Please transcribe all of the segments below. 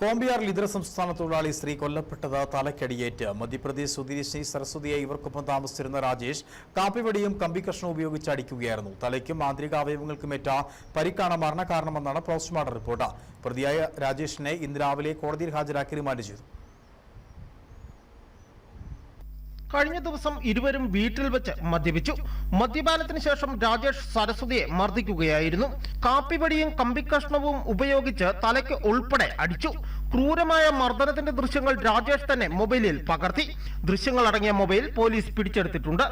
കോമ്പിയാറിൽ ഇതര സംസ്ഥാന തൊഴിലാളി സ്ത്രീ കൊല്ലപ്പെട്ടത് തലക്കടിയേറ്റ്. മധ്യപ്രദേശ് സ്വദേശി സരസ്വതിയെ ഇവർക്കൊപ്പം താമസിച്ചിരുന്ന രാജേഷ് കാപ്പിവടിയും കമ്പിക്കഷ്ണവും ഉപയോഗിച്ച് അടിക്കുകയായിരുന്നു. തലയ്ക്കും ആന്തരിക അവയവങ്ങൾക്കുമേറ്റ പരിക്കാണ് മരണകാരണമെന്നാണ് പോസ്റ്റ്മോർട്ടം റിപ്പോർട്ട്. പ്രതിയായ രാജേഷിനെ ഇന്ന് രാവിലെ കോടതിയിൽ ഹാജരാക്കി റിമാൻഡ് ചെയ്തു. കഴിഞ്ഞ ദിവസം ഇരുവരും വീട്ടിൽ വെച്ച് മദ്യപിച്ചു. മദ്യപാനത്തിന് ശേഷം രാജേഷ് സരസ്വതിയെ മർദ്ദിക്കുകയായിരുന്നു. കാപ്പിപടിയും കമ്പിക്കഷ്ണവും ഉപയോഗിച്ച് തലയ്ക്ക് ഉൾപ്പെടെ അടിച്ചു. ക്രൂരമായ മർദ്ദനത്തിന്റെ ദൃശ്യങ്ങൾ രാജേഷ് തന്നെ മൊബൈലിൽ പകർത്തി. ദൃശ്യങ്ങൾ അടങ്ങിയ മൊബൈൽ പോലീസ് പിടിച്ചെടുത്തിട്ടുണ്ട്.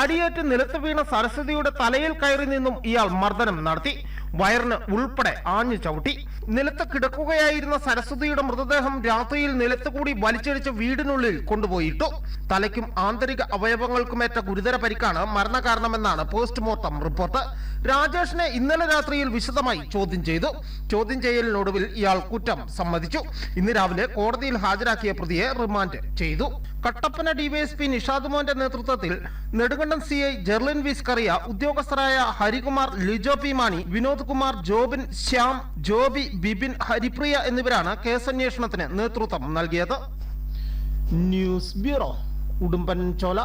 അടിയേറ്റ് നിലത്ത് വീണ സരസ്വതിയുടെ തലയിൽ കയറി നിന്നും ഇയാൾ മർദ്ദനം നടത്തി. വയറിന് ഉൾപ്പെടെ ആഞ്ഞു ചവിട്ടി. നിലത്ത് കിടക്കുകയായിരുന്ന സരസ്വതിയുടെ മൃതദേഹം രാത്രിയിൽ നിലത്തുകൂടി വലിച്ചടിച്ച് വീടിനുള്ളിൽ കൊണ്ടുപോയിട്ടു. തലയ്ക്കും ആന്തരിക അവയവങ്ങൾക്കുമേറ്റ ഗുരുതര പരിക്കാണ് മരണകാരണമെന്നാണ് പോസ്റ്റ്മോർട്ടം റിപ്പോർട്ട്. രാജേഷിനെ ഇന്നലെ രാത്രിയിൽ വിശദമായി ചോദ്യം ചെയ്തു. ചോദ്യം ചെയ്യലിനൊടുവിൽ ഇയാൾ കുറ്റം സമ്മതിച്ചു. ഇന്ന് രാവിലെ കോടതിയിൽ ഹാജരാക്കിയ പ്രതിയെ റിമാൻഡ് ചെയ്തു. കട്ടപ്പന ഡിവൈഎസ്പി നിഷാദ് മോന്റെ നേതൃത്വത്തിൽ നെടുങ്കണ്ടം സി ഐ ജെർലിൻ വിസ്കറിയ ഉദ്യോഗസ്ഥരായ ഹരികുമാർ ലിജോ പി മാണി വിനോദ് കുമാർ ജോബിൻ ശ്യാം ജോബി ബിബിൻ ഹരിപ്രിയ എന്നിവരാണ് കേസന്വേഷണത്തിന് നേതൃത്വം നൽകിയത്. ന്യൂസ് ബ്യൂറോ ഉടുമ്പൻ ചോല